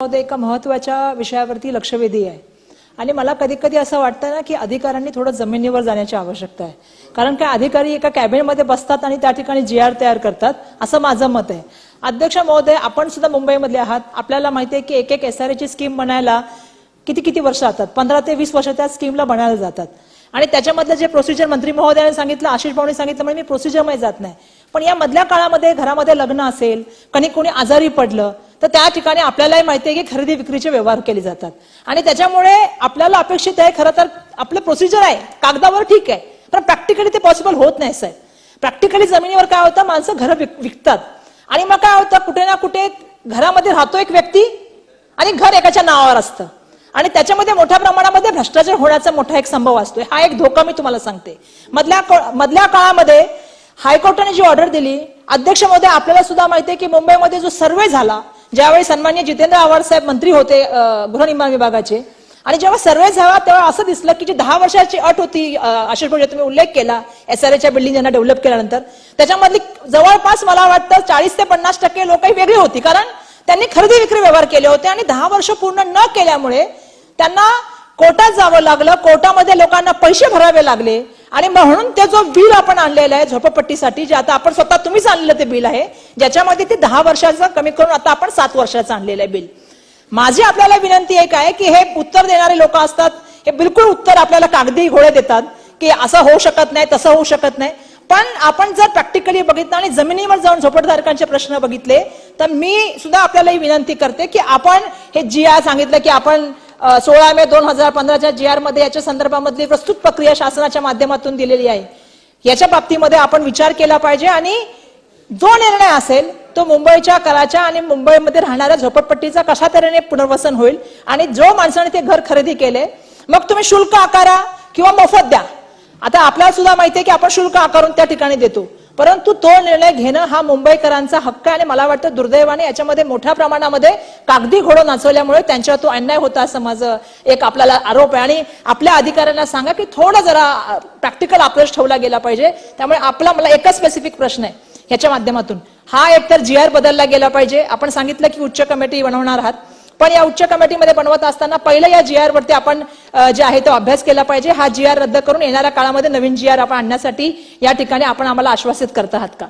एका महत्त्वाच्या विषयावरती लक्षवेधी आहे. आणि मला कधी कधी असं वाटतं ना की अधिकाऱ्यांनी थोडं जमिनीवर जाण्याची आवश्यकता आहे. कारण काय अधिकारी एका कॅबिनेटमध्ये बसतात आणि त्या ठिकाणी जी आर तयार करतात असं माझं मत आहे. अध्यक्ष महोदय आपण सुद्धा मुंबईमधले आहात. आपल्याला माहिती आहे की एक एक एस आर ची स्कीम बनायला किती किती वर्ष जातात? पंधरा ते वीस वर्ष त्या स्कीमला बनायला जातात. आणि त्याच्यामधलं जे प्रोसिजर मंत्री महोदयाने सांगितलं आशिष भाऊने सांगितलं म्हणजे मी प्रोसिजरमध्ये जात नाही. पण या मधल्या काळामध्ये घरामध्ये लग्न असेल कणी कोणी आजारी पडलं तर त्या ठिकाणी आपल्यालाही माहिती आहे की खरेदी विक्रीचे व्यवहार केले जातात. आणि त्याच्यामुळे आपल्याला अपेक्षित आहे खरं तर आपलं प्रोसिजर आहे. कागदावर ठीक आहे पण प्रॅक्टिकली ते पॉसिबल होत नाही साहेब. प्रॅक्टिकली जमिनीवर काय होतं माणसं घरं विक- विकतात. आणि मग काय होतं कुठे ना कुठे घरामध्ये राहतो एक व्यक्ती आणि घर एकाच्या नावावर असतं. आणि त्याच्यामध्ये मोठ्या प्रमाणामध्ये भ्रष्टाचार होण्याचा मोठा एक संभव असतोय. हा एक धोका मी तुम्हाला सांगते. मधल्या मधल्या काळामध्ये हायकोर्टाने जी ऑर्डर दिली अध्यक्ष महोदय आपल्याला सुद्धा माहिती आहे की मुंबईमध्ये जो सर्वे झाला ज्यावेळी सन्मान्य जितेंद्र आव्हाड साहेब मंत्री होते गृहनिर्माण विभागाचे आणि जेव्हा सर्वे झाला तेव्हा असं दिसलं की जी दहा वर्षाची अट होती आशिष भाऊ तुम्ही उल्लेख केला एस आर एच्या बिल्डिंग ज्यांना डेव्हलप केल्यानंतर त्याच्यामधली जवळपास मला वाटतं चाळीस ते पन्नास टक्के लोक वेगळी होती. कारण त्यांनी खरेदी विक्री व्यवहार केले होते आणि दहा वर्ष पूर्ण न केल्यामुळे त्यांना कोर्टात जावं लागलं कोर्टामध्ये लोकांना पैसे भरावे लागले आणि म्हणून ते जो बिल आपण आणलेला आहे झोपडपट्टीसाठी जे आता आपण स्वतः तुम्हीच आणलेलं ते बिल आहे ज्याच्यामध्ये ते दहा वर्षाचं कमी करून आता आपण सात वर्षाचं आणलेलं आहे बिल. माझी आपल्याला विनंती एक आहे की हे उत्तर देणारे लोक असतात हे बिलकुल उत्तर आपल्याला कागदी घोडे देतात की असं होऊ शकत नाही तसं होऊ शकत नाही. पण आपण जर प्रॅक्टिकली बघितलं आणि जमिनीवर जाऊन झोपडधारकांचे प्रश्न बघितले तर मी सुद्धा आपल्याला ही विनंती करते की आपण हे जी सांगितलं की आपण सोळा मे दोन हजार पंधराच्या जी आरमध्ये याच्या संदर्भामधली प्रस्तुत प्रक्रिया शासनाच्या माध्यमातून दिलेली आहे. याच्या बाबतीमध्ये आपण विचार केला पाहिजे आणि जो निर्णय असेल तो मुंबईच्या कराच्या आणि मुंबईमध्ये राहणाऱ्या झोपडपट्टीचा कशा तऱ्हेने पुनर्वसन होईल आणि जो माणसाने ते घर खरेदी केले मग तुम्ही शुल्क आकारा किंवा मोफत द्या. आता आपल्याला सुद्धा माहिती आहे की आपण शुल्क आकारून त्या ठिकाणी देतो. परंतु तो निर्णय घेणं हा मुंबईकरांचा हक्क आहे आणि मला वाटतं दुर्दैवाने याच्यामध्ये मोठ्या प्रमाणामध्ये कागदी घोडं नाचवल्यामुळे त्यांच्यावर तो अन्याय होता असं माझं एक आपल्याला आरोप आहे. आणि आपल्या अधिकाऱ्यांना सांगा की थोडं जरा प्रॅक्टिकल अप्रोच ठेवला गेला पाहिजे. त्यामुळे आपला मला एकच स्पेसिफिक प्रश्न आहे ह्याच्या माध्यमातून. हा एक तर जी आर बदलला गेला पाहिजे. आपण सांगितलं की उच्च कमिटी बनवणार आहात. पण या उच्च कमिटीमध्ये बनवत असताना पहिलं या जी आर वरती आपण जे आहे तो अभ्यास केला पाहिजे. हा जी आर रद्द करून येणाऱ्या काळामध्ये नवीन जी आर आपण आणण्यासाठी या ठिकाणी आपण आम्हाला आश्वासित करत आहात का?